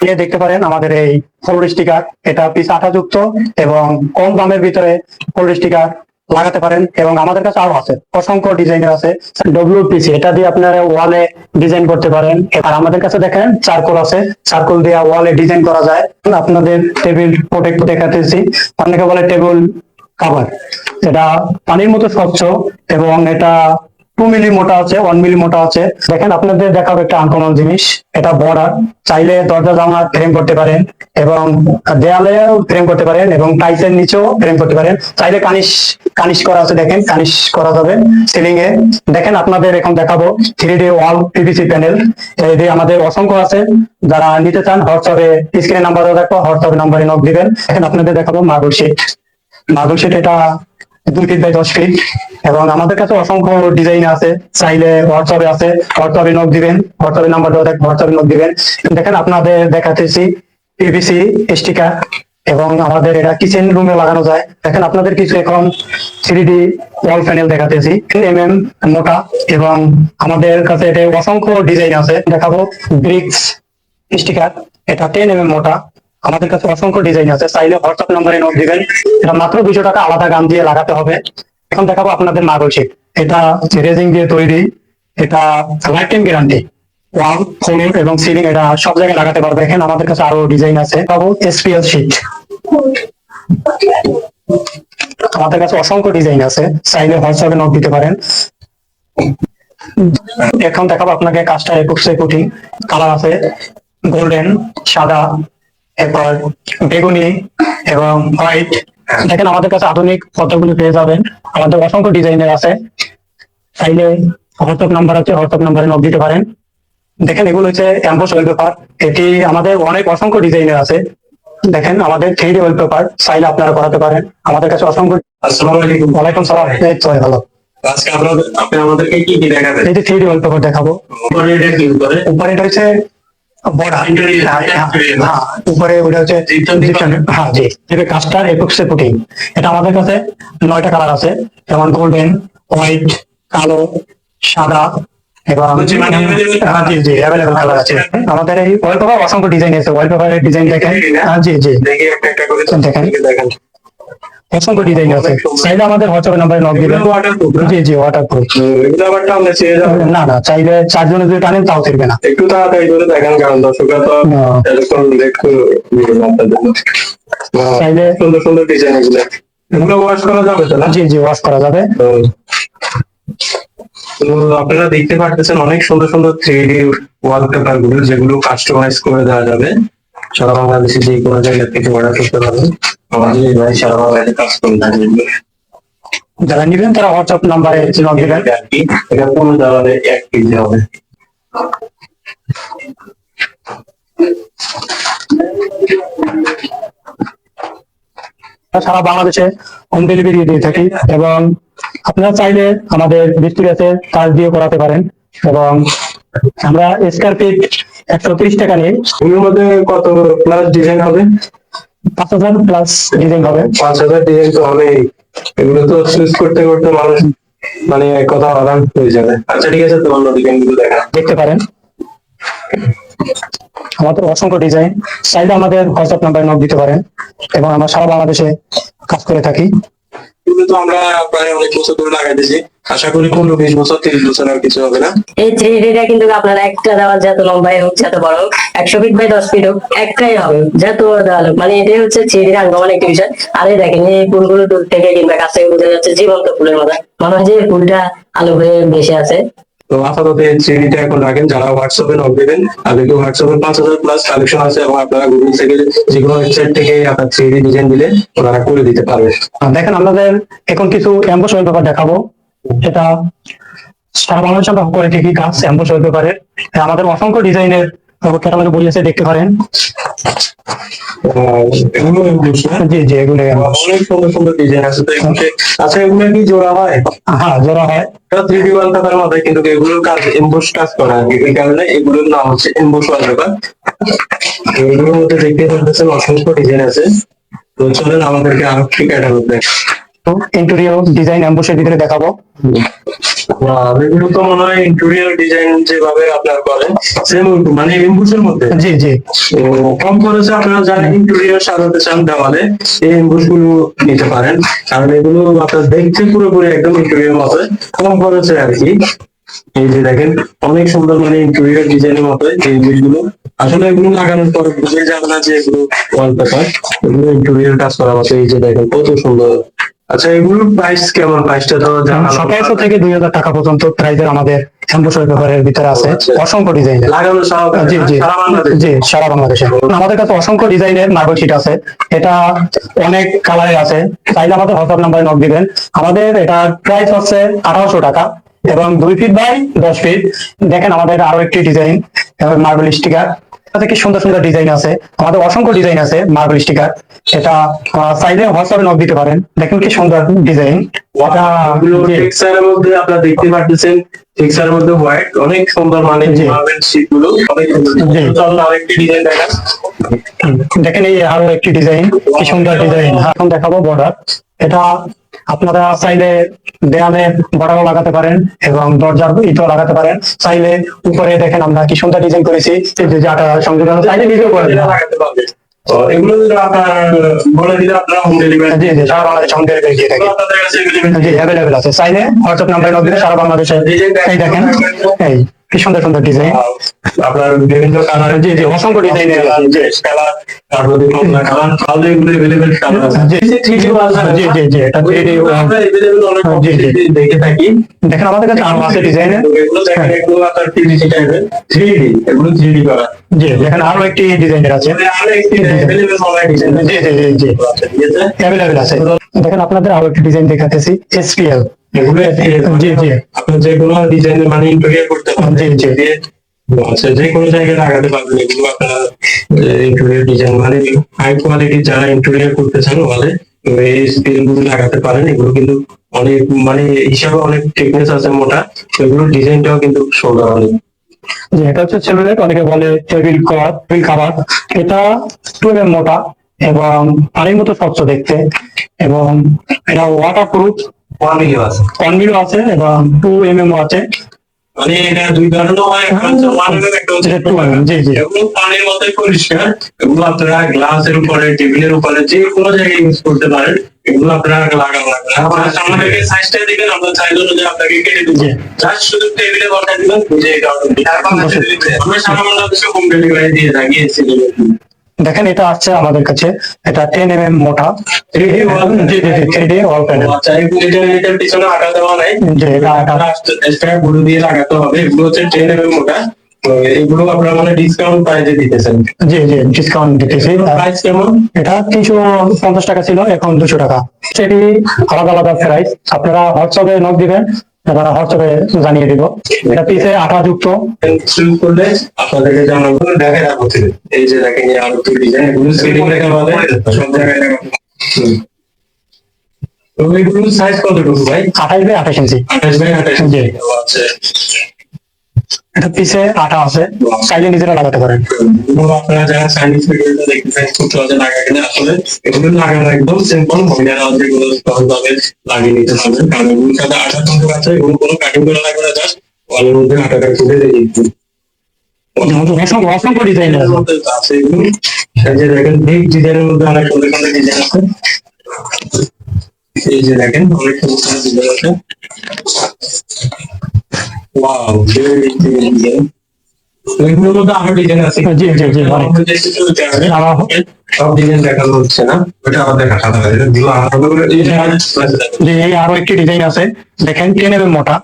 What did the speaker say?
এ দেখতে পারেন, আমাদের এই ফোল্ড স্টিকার এটা পিস আঠাযুক্ত এবং কম দামের ভিতরে ফোল্ড স্টিকার লাগাতে পারেন এবং আমাদের কাছে আরও আছে, অসংখ্য ডিজাইনের আছে। ডব্লিউপিসি এটা দিয়ে আপনারা ওয়ালে ডিজাইন করতে পারেন। আর আমাদের কাছে দেখেন, চারকোল আছে। চারকোল দিয়ে ওয়ালে ডিজাইন করা যায়। আপনাদের টেবিল প্রোটেক্ট দেখাতেছি। অনেকে বলে টেবিল কাভার এটা পানির মতো স্বচ্ছ এবং এটা টু মিলি মোটা আছে ওয়ান মিলি মোটা আছে। দেখেন, আপনাদের দেখাবো একটা আনকমন জিনিস। এটা বর্ডার চাইলে দরজা জামা ফ্রেম করতে পারেন এবং দেয়ালেও ফ্রেম করতে পারেন এবং টাইসের নিচেও ফ্রেম করতে পারেন। চাইলে কানিশ কানিশ করা আছে, দেখেন, কানিশ করা যাবে সিলিং এ দেখেন, আপনাদের এখন দেখাবো three D wall PVC panel এই আমাদের অসংখ্য আছে। যারা নিতে চান, হোয়াটসঅ্যাপে স্ক্রিনে নাম্বার দেখো, হোয়াটসঅ্যাপে নাম্বারে নক দিবেন। এখন আপনাদের দেখাবো মার্বল শিট মার্বল শিট এটা দুই ফিট বাই দশ ফিট এবং আমাদের কাছে অসংখ্য ডিজাইন আছে। চাইলে হোয়াটসঅ্যাপে আছে। হোয়াটসঅ্যাপে নক দিবেন। হোয়াটসঅ্যাপে নাম্বার দেওয়া থাকে হোয়াটসঅ্যাপে নক দিবেন। দেখেন, আপনাদের দেখাতেছি পিভিসি স্টিকার এবং আমাদের এটা কিচেন রুমে লাগানো যায়। দেখেন, আপনাদের কিছু এখন থ্রি ডি ওয়াল প্যানেল দেখাতেছি। এম এম মোটা এবং আমাদের কাছে এটা অসংখ্য ডিজাইন আছে। দেখাবো ব্রিক্স স্টিকার এটা টেন এম এম মোটা। আমাদের কাছে অসংখ্য ডিজাইন আছে। চাইলে হোয়াটসঅ্যাপ নম্বরে নোট দিবেন। এটা মাত্র দুশো টাকা আলাদা গান দিয়ে লাগাতে হবে। এখন দেখাবো আপনাদের মার্বল শিট এটা রেজিং দিয়ে তৈরি। এটা life time guarantee wall floor এবং সিলিং এটা সব জায়গায় লাগাতে পারবে। দেখেন আমাদের কাছে আরও ডিজাইন আছে। পাবো এসপিএল শিট আমাদের কাছে অসংখ্য ডিজাইন আছে। চাইলে হোয়াটসঅ্যাপে নোট দিতে পারেন। এখন দেখাবো আপনাকে কাজটা একুশে কোটি কালার আছে গোল্ডেন সাদা, এরপর বেগুনি এবং হোয়াইট দেখেন আমাদের কাছে আধুনিক পদ্মগুলি পেয়ে যাবেন। আমাদের অসংখ্য ডিজাইনের আছে। চাইলে হোয়াটসঅ্যাপ নাম্বার আছে হোয়াটসঅ্যাপ নাম্বারে নক দিতে পারেন। দেখেন এগুলো হচ্ছে ক্যাম্পাস ওয়েল পেপার এটি আমাদের অনেক অসংখ্য ডিজাইনের আছে। দেখেন আমাদের থ্রি ডি ওয়েল পেপার চাইলে আপনারা করাতে পারেন। আমাদের কাছে অসংখ্য আসসালামু আলাইকুম। ওয়ালাইকুম সালাম। এই তো ভালো। আজকে আপনাদের আপনি আমাদেরকে কি কি দেখাবেন? এই যে থ্রি ডি ওয়েল পেপার দেখাবো। উপরে এটা কি করে উপরে? এটা হচ্ছে বর্ডার হ্যাঁ উপরে ওটা হচ্ছে হ্যাঁ জি। যেটা কাস্টার এপক্সে পুটিং এটা আমাদের কাছে নয়টা কালার আছে যেমন গোল্ডেন হোয়াইট কালো সাদা এবং মানে হ্যাঁ জি জি অ্যাভেলেবল কালার আছে। আমাদের এই ওয়াল পেপার অসংখ্য ডিজাইন আছে। ওয়াল পেপারের ডিজাইন দেখেন জি জি। দেখেন। অসংখ্য ডিজাইন আছে। চাইলে আমাদের হোয়াটসঅ্যাপে নাম্বারে নক দিবেন? জি জি ছেড়ে যাবে। না না চাইলে চারজনে যদি টানেন তাও ছিড়বে না। একটু তাড়াতাড়ি করে দেখেন কারণ দর্শকরা তো। এতক্ষণ লেট চাইলে সুন্দর সুন্দর ডিজাইন এগুলো। এগুলো ওয়াশ করা যাবে তো না? জি জি ওয়াশ করা যাবে। আপনারা দেখতে পাচ্ছেন অনেক সুন্দর সুন্দর থ্রি ডি ওয়ালপেপারগুলো যেগুলো কাস্টমাইজ করে দেওয়া যাবে। সারা বাংলাদেশে যে কোনো জায়গা থেকে অর্ডার করতে পারবেন। আমাদের এই ভাই সারা বাংলাদেশে কাজ করে যারা নিবেন তারা হোয়াটসঅ্যাপ নাম্বারে নক দিবেন। এটা কোনো এক কেজি হবে? সারা বাংলাদেশে হোম ডেলিভারি দিয়ে থাকি এবং আপনারা চাইলে আমাদের মিস্ত্রি কাজ দিয়ে করাতে পারেন এবং আমরা স্কোয়ার ফিট একশো তিরিশ টাকা নিই এগুলোর মধ্যে কত প্লাস ডিজাইন হবে? পাঁচ হাজার প্লাস ডিজাইন হবে। পাঁচ হাজার ডিজাইন তো হবেই। এগুলো তো চুজ করতে করতে মানুষ মানে কথা আরাম হয়ে যাবে। আচ্ছা ঠিক আছে তো অন্য ডিজাইনগুলো দেখা দেখতে পারেন। আমাদের অসংখ্য ডিজাইন চাইলে আমাদের হোয়াটসঅ্যাপ নাম্বারে নক দিতে পারেন এবং আমরা সারা বাংলাদেশে কাজ করে থাকি। আশা করি পনেরো তিরিশ বছর কিছু হবে না। এই কিন্তু আপনার একটা দেওয়াল লম্বাই হোক বড় হোক, একশো ফিট দশ ফিট হোক হবে। যত দেওয়াল মানে এটাই হচ্ছে বিষয়। আর এই দেখেন, এই ফুলগুলো থেকে কিংবা যাচ্ছে জীবন্ত ফুলের মতো। মনে হয় যে ফুলটা আলো হয়ে বেশি আছে। তো আপাতত এই থ্রিডিটা এখন রাখেন, যারা হোয়াটসঅ্যাপে নক দেবেন, তাদেরকে হোয়াটসঅ্যাপে পাঁচ হাজার প্লাস কালেকশন আছে এবং আপনারা গুগল থেকে যে কোনো ওয়েবসাইট থেকে আপনার থ্রিডি ডিজাইন দিলে ওনারা করে দিতে পারবে দেখেন আমাদের এখন কিছু অ্যাম্বুস ওয়েল পেপার দেখাবো। এটা সারা বাংলাদেশ আমরা করে থাকি কাজ অ্যাম্বুস ওয়েল পেপারে আমাদের অসংখ্য ডিজাইনের ক্যাটালগে বই আছে দেখতে পারেন? জি জি এগুলো অনেক সুন্দর সুন্দর ডিজাইন আছে। তো আচ্ছা এগুলো কি জোড়া হয়? হ্যাঁ জোড়া হয়। থ্রি ডি কিন্তু এগুলোর কাজ এমবোস কাজ করা আর এই কারণে এগুলোর নাম হচ্ছে এমবোস ওয়ালপেপার এগুলোর মধ্যে দেখতে পাচ্ছেন অসংখ্য ডিজাইন আছে। তো চলেন আমাদেরকে আরও একটি ক্যাটালগ দেখ ইন্টেরিয়র ডিজাইন ভিতরে দেখাবো। এগুলো তো মনে হয় ইন্টেরিয়র ডিজাইন যেভাবে আপনার করেন সেম মানে এমবুসের মধ্যে? জি জি। তো কম খরচে আপনারা যারা ইন্টেরিয়র সাজাতে চান দেওয়ালে এই এমবুসগুলো নিতে পারেন। কারণ এগুলো আপনার দেখতে পুরোপুরি একদম ইন্টেরিয়র মতো কম খরচে আর কি। এই যে দেখেন অনেক সুন্দর মানে ইন্টেরিয়র ডিজাইনের মতো এই জিনিসগুলো আসলে এগুলো লাগানোর পর বুঝে যাবে না যে এগুলো ওয়ালপেপার এগুলো ইন্টেরিয়র কাজ করা মতো এই যে দেখেন কত সুন্দর আচ্ছা এগুলোর প্রাইস কেমন? প্রাইসটা তো সতেরোশো থেকে দুই হাজার টাকা পর্যন্ত প্রাইজের আমাদের অ্যাম্বুসের পেপারের ভিতরে আছে। আচ্ছা। অসংখ্য ডিজাইনের লাগানো জি জি। জি সারা বাংলাদেশে। আমাদের কাছে অসংখ্য ডিজাইনের মার্বেল শিট আছে। এটা অনেক কালারে আছে। চাইলে আমাদের হোয়াটসঅ্যাপ নাম্বারে নক দিবেন। আমাদের এটা প্রাইস হচ্ছে আঠারোশো টাকা এবং দুই ফিট বাই দশ ফিট দেখেন আমাদের আরও একটি ডিজাইন মার্বেল স্টিকার থেকে সুন্দর সুন্দর ডিজাইন আছে। আমাদের অসংখ্য ডিজাইন আছে মার্বেল স্টিকার এটা চাইলে হোয়াটসঅ্যাপে নক দিতে পারেন। দেখেন কি সুন্দর ডিজাইন। টেক্সচারের মধ্যে আপনারা দেখতে পাচ্ছেন টেক্সচারের মধ্যে হোয়াইট অনেক সুন্দর মানে। মার্বেল শীটগুলো। অনেক সুন্দর। আরেকটি ডিজাইন দেখান দেখেন এই আরও একটি ডিজাইন কি সুন্দর ডিজাইন এখন দেখাবো বর্ডার এটা আপনারা চাইলে দেয়ালে বর্ডারও লাগাতে পারেন এবং দরজার ইটও লাগাতে পারেন। চাইলে উপরে দেখেন আমরা কি সুন্দর ডিজাইন করেছি। এই যে যেটা সংযোজন চাইলে নিজেও করে লাগাতে এগুলো আপনার বলে দিলে আপনারা হোম ডেলিভারি জি জি সারা বাংলাদেশ হোম ডেলিভারি দিয়ে থাকি। আপনাদের কাছে available জি অ্যাভেলেবেল আছে। চাইলে হোয়াটসঅ্যাপ নাম্বারে নক দিলে সারা বাংলাদেশে এই দেখেন। এই। কি সুন্দর সুন্দর ডিজাইন আপনার বিভিন্ন কালার জি জি অসংখ্য ডিজাইনের জি কালার তারপরে কমলা কালার তাহলে এগুলো এভেলেবেল কালার আছে জি জি জি জি এটা 3D আমরা এভেলেবেল অনেক জি, জি। দেখে থাকি দেখেন আমাদের কাছে আরও আছে ডিজাইনের এগুলো দেখেন এগুলো আপনার টিভিসি টাইপের থ্রি ডি এগুলো থ্রি ডি করা জি দেখেন আরও একটি ডিজাইনের আছে আরও একটি design আছে। জি জি জি জি আচ্ছা, আছে? অ্যাভেলেবেল আছে দেখেন আপনাদের আরও একটি ডিজাইন দেখাতেছি এসপিএল এগুলো জি, জি। আপনি যে কোনো ডিজাইন মানে ইন্টেরিয়র করতে পারবেন জি, জি। দিয়ে আচ্ছা যে কোনো জায়গায় লাগাতে পারবেন এগুলো আপনারা ইন্টেরিয়র ডিজাইন মানে হাই কোয়ালিটি যারা ইন্টেরিয়র করতে চান বলে এই গুলো লাগাতে পারেন এগুলো কিন্তু অনেক মানে হিসাবে অনেক টেকনিক আছে মোটা এগুলো ডিজাইনটাও কিন্তু সুন্দর অনেক যে এটা হচ্ছে সেলুলেট অনেকে বলে টেবিল কভার টেবিল কাভার এটা টু এম মোটা এবং পানির মতো স্বচ্ছ দেখতে এবং এটা ওয়াটার প্রুফ কোয়ালিটি আছে। কনভিউ আছে এবং টু এম এম আছে। মানে এটা দুই ধরনের হয় একটা হচ্ছে one mm, একটা হচ্ছে 2 mm, জি, জি। এগুলো পানির মতোই পরিষ্কার এগুলো আপনারা গ্লাসের উপরে টেবিলের উপরে যে কোনো জায়গায় ইউজ করতে পারেন এগুলো আপনারা লাগানো লাগবে। আপনারা আমাদেরকে সাইজটা দিবেন আমরা চাইলে যে আপনাকে কেটে দিব। জাস্ট শুধু টেবিলে বসাই দিবেন বুঝে এটা। আমরা সারা বাংলাদেশে হোম ডেলিভারি দিয়ে থাকি এসে দেখেন এটা আসছে আমাদের কাছে এটা টেন এম এম মোটা। 3D wall জি জি জি থ্রি ডি ওয়াল প্যানেল পিছনে আটা দেওয়া নাই। জি এটা আপনারা এক্সট্রা গুলো দিয়ে লাগাতে হবে। এগুলো হচ্ছে টেন এম মোটা। তো এগুলো আপনারা মানে ডিসকাউন্ট প্রাইসে দিতেছেন। জি জি ডিসকাউন্ট দিতেছি। প্রাইস কেমন? এটা তিনশো পঞ্চাশ টাকা ছিল এখন দুশো টাকা। সেটি আলাদা আলাদা প্রাইস আপনারা হোয়াটসঅ্যাপে নক দিবেন। এবার হোয়াটসঅ্যাপে জানিয়ে দিব। এটা পিছে আঠা যুক্ত শুরু করলে আপনাদেরকে জানাব দেখে রাখব এই যে দেখেন এই আলু তৈরি ডিজাইন এগুলো সেটিং রেখে বলে সব জায়গায়। হুম। এগুলো সাইজ কতটুকু ভাই? আঠাশ বাই আঠাশ ইঞ্চি। আঠাশ বাই আঠাশ ইঞ্চি। আচ্ছা। এটা পিছে আঠা আছে। চাইলে নিজেরা লাগাতে পারেন। আপনারা যারা চাইনিজ ভিডিওটা দেখতেছেন খুব সহজে লাগা আসলে এগুলো লাগানো একদম সিম্পল মহিলারা যেগুলো সহজভাবে লাগিয়ে নিতে পারবেন। কারণ এগুলোর সাথে আঠা তন্তু আছে এগুলো কোনো কাটিং করা লাগবে না জাস্ট ওয়ালের মধ্যে আঠাটা তুলে দিয়ে দিচ্ছি। অসংখ্য অসংখ্য ডিজাইন আছে। এগুলো। যে দেখেন বিগ ডিজাইনের মধ্যে অনেক সুন্দর সুন্দর ডিজাইন আছে। এই যে দেখেন অনেক সুন্দর সুন্দর ডিজাইন আছে। ওয়াও ডিজাইন এগুলোর মধ্যে আরও ডিজাইন আছে জি, জি, জি, সব ডিজাইন দেখানো হচ্ছে না ওটা আবার দেখা সাদা দিলো যে এই আরও একটি ডিজাইন আছে দেখেন টেন এম মোটা